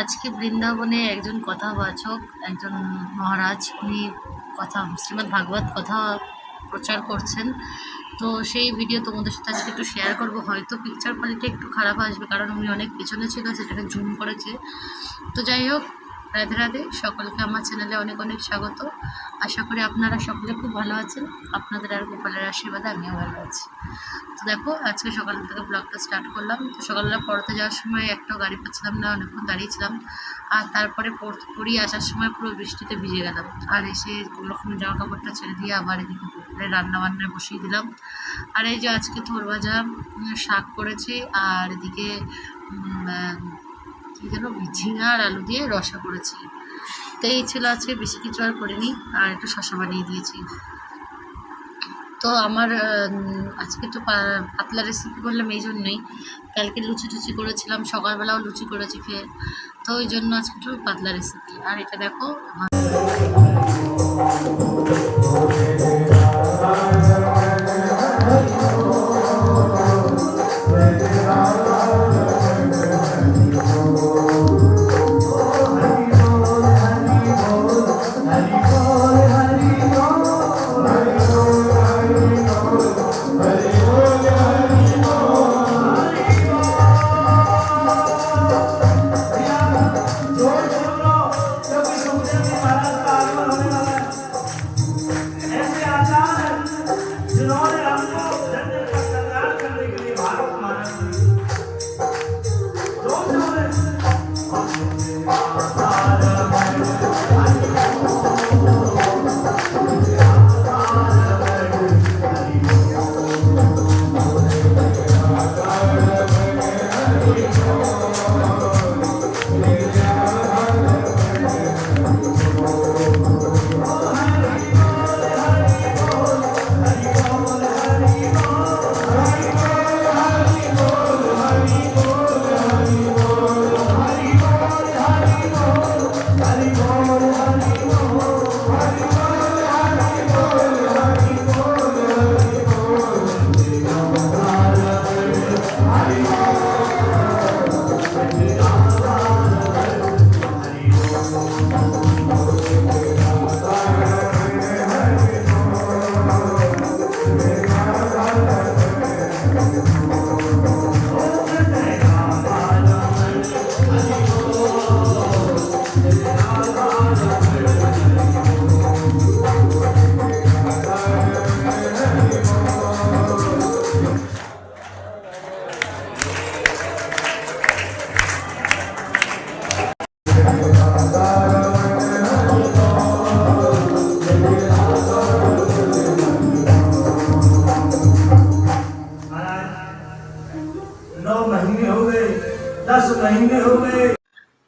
আজকে বৃন্দাবনে একজন কথাবাচক, একজন মহারাজ, উনি কথা, শ্রীমদ্ ভাগবত কথা প্রচার করছেন। তো সেই ভিডিও তোমাদের সাথে আজকে একটু শেয়ার করব। হয়তো পিকচার কোয়ালিটি একটু খারাপ আসবে, কারণ উনি অনেক পেছনে ছিল, সেটাকে জুম করেছে। তো যাই হোক রাধে রাধে। সকলকে আমার চ্যানেলে অনেক অনেক স্বাগত। আশা করি আপনারা সকলে খুব ভালো আছেন। আপনাদের আর গোপালের আশীর্বাদে আমিও ভালো আছি। তো দেখো, আজকে সকাল থেকে ব্লগটা স্টার্ট করলাম। তো সকালবেলা পড়তে যাওয়ার সময় একটাও গাড়ি পাচ্ছিলাম না, অনেকক্ষণ দাঁড়িয়েছিলাম। আর তারপরে পড়- পড়িয়ে আসার সময় পুরো বৃষ্টিতে ভিজে গেলাম। আর এসে কোনোরকম জামা কাপড়টা ছেড়ে দিয়ে আবার এদিকে দুপুরে রান্না বান্নায় বসিয়ে দিলাম। আর এই যে আজকে থোর ভাজা শাক করেছি। আর এদিকে যেন ঝিঙা আর আলু দিয়ে রসা করেছি। তো এই ছিল আজকে, বেশি কিছু আর করিনি, আর একটু শশা বানিয়ে দিয়েছি। তো আমার আজকে তো পাতলা রেসিপি করলাম এই জন্যই। কালকে লুচি টুচি করেছিলাম, সকালবেলাও লুচি করেছি খেয়ে তো ওই জন্য আজকে একটু পাতলা রেসিপি আর এটা দেখো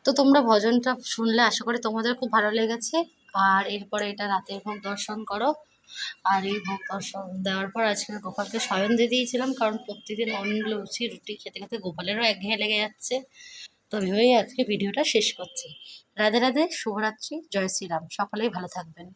তো তোমরা ভজনটা শুনলে আশা করি তোমাদের খুব ভালো লেগেছে। আর এরপরে এটা রাতের ভোগ দর্শন করো। আর এই ভোগ দর্শন দেওয়ার পর আজকে গোপালকে শয়ন দিয়ে দিয়েছিলাম, কারণ প্রতিদিন অন্য লুচি, রুটি খেতে খেতে গোপালেরও একঘেয়ে লেগে যাচ্ছে। তো ভেবেই আজকে ভিডিওটা শেষ করছি। রাধে রাধে, শুভরাত্রি, জয় শ্রীরাম, সকলেই ভালো থাকবেন।